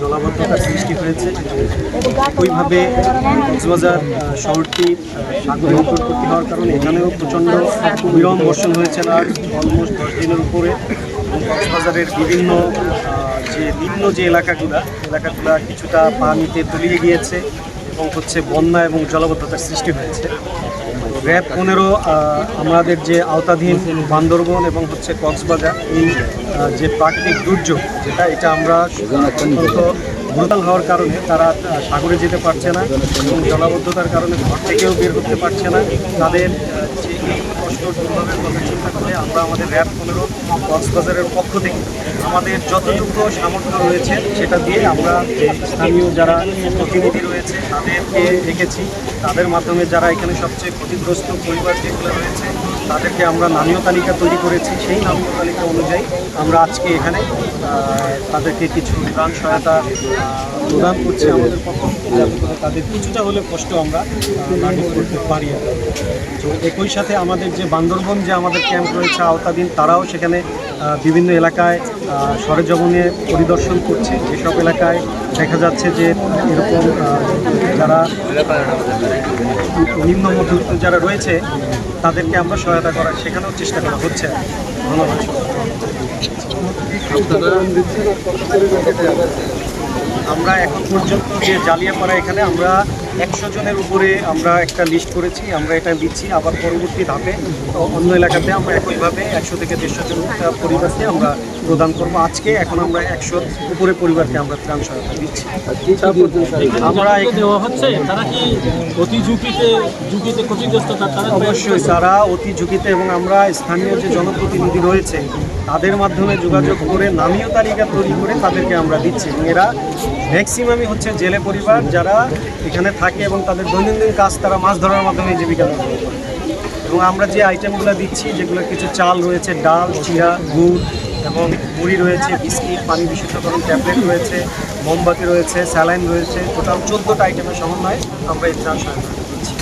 জলাবদ্ধতার সৃষ্টি হয়েছে। একইভাবে কক্সবাজার শহরটি আহ, সাগরের নিকটবর্তী হওয়ার কারণে এখানেও প্রচণ্ড বিরম বর্ষণ হয়েছে না। অলমোস্ট দশ দিনের উপরে। কক্সবাজারের বিভিন্ন যে নিম্ন যে এলাকাগুলা এলাকাগুলা কিছুটা পানিতে তলিয়ে গিয়েছে এবং হচ্ছে বন্যা এবং জলাবদ্ধতার সৃষ্টি হয়েছে। র্যাব পনেরো আমাদের যে আওতাধীন বান্দরবন এবং হচ্ছে কক্সবাজার, এই যে প্রাকৃতিক দুর্যোগ, যেটা, এটা আমরা অত্যন্ত ব্রুতাল হওয়ার কারণে তারা সাগরে যেতে পারছে না এবং জলাবদ্ধতার কারণে ঘর থেকেও বের করতে পারছে না। তাদের যে কষ্ট দুর্ভাবের কথা চিন্তা করে আমরা আমাদের র্যাব পনেরো কক্সবাজারের পক্ষ থেকে আমাদের যতটুকু সামর্থ্য রয়েছে সেটা দিয়ে আমরা স্থানীয় যারা প্রতিনিধি রয়েছে তাদেরকে রেখেছি তাদের মাধ্যমে যারা এখানে সবচেয়ে ক্ষতিগ্রস্ত পরিবার যেগুলো রয়েছে তাদেরকে আমরা নামীয় তালিকা তৈরি করেছি সেই নামীয় তালিকা অনুযায়ী আমরা আজকে এখানে তাদেরকে কিছু ত্রাণ সহায়তা প্রদান করছি আমাদের পক্ষ থেকে যাতে করে তাদের কিছুটা হলে কষ্ট আমরা আহ, করতে পারি তো একই সাথে আমাদের যে বান্দরবন যে আমাদের ক্যাম্প রয়েছে আওতাধীন তারাও সেখানে বিভিন্ন এলাকায় সরেজমিনে পরিদর্শন করছে। যেসব এলাকায় দেখা যাচ্ছে যে এরকম যারা নিম্ন মধ্যবিত্ত যারা রয়েছে, তাদেরকে আমরা সহায়তা করার সেখানেও চেষ্টা করা হচ্ছে। আমরা এখন পর্যন্ত যে জালিয়াপাড়া এখানে আমরা একশো জনের উপরে আমরা একটা লিস্ট করেছি, আমরা এটা দিচ্ছি। আবার পরবর্তী ধাপে অন্য এলাকাতে আমরা একইভাবে একশো থেকে দেড়শো জন পরিবারকে আমরা প্রদান করব আজকে। এখন আমরা একশোর উপরে পরিবারকে আমরা ত্রাণ সহায়তা দিচ্ছি। আমরা দেওয়া হচ্ছে তারা কি অতি ঝুঁকিতে ঝুঁকিতে ক্ষতিগ্রস্ত অবশ্যই তারা অতি ঝুঁকিতে এবং আমরা স্থানীয় যে জনপ্রতিনিধি রয়েছে তাদের মাধ্যমে যোগাযোগ করে নামীয় তালিকা তৈরি করে তাদেরকে আমরা দিচ্ছি। এবং এরা ম্যাক্সিমামই হচ্ছে জেলে পরিবার যারা এখানে থাকে এবং তাদের দৈনন্দিন কাজ তারা মাছ ধরার মাধ্যমে জীবিকা নির্বাহ করে। এবং আমরা যে আইটেমগুলো দিচ্ছি যেগুলো কিছু চাল রয়েছে ডাল চিরা গুড় এবং মুড়ি রয়েছে, বিস্কিট, পানি বিশুদ্ধকরণ ট্যাবলেট রয়েছে, মোমবাতি রয়েছে, স্যালাইন রয়েছে, টোটাল চোদ্দোটা আইটেমের সমন্বয়ে আমরা এই ত্রাণ সহায়তা দিচ্ছি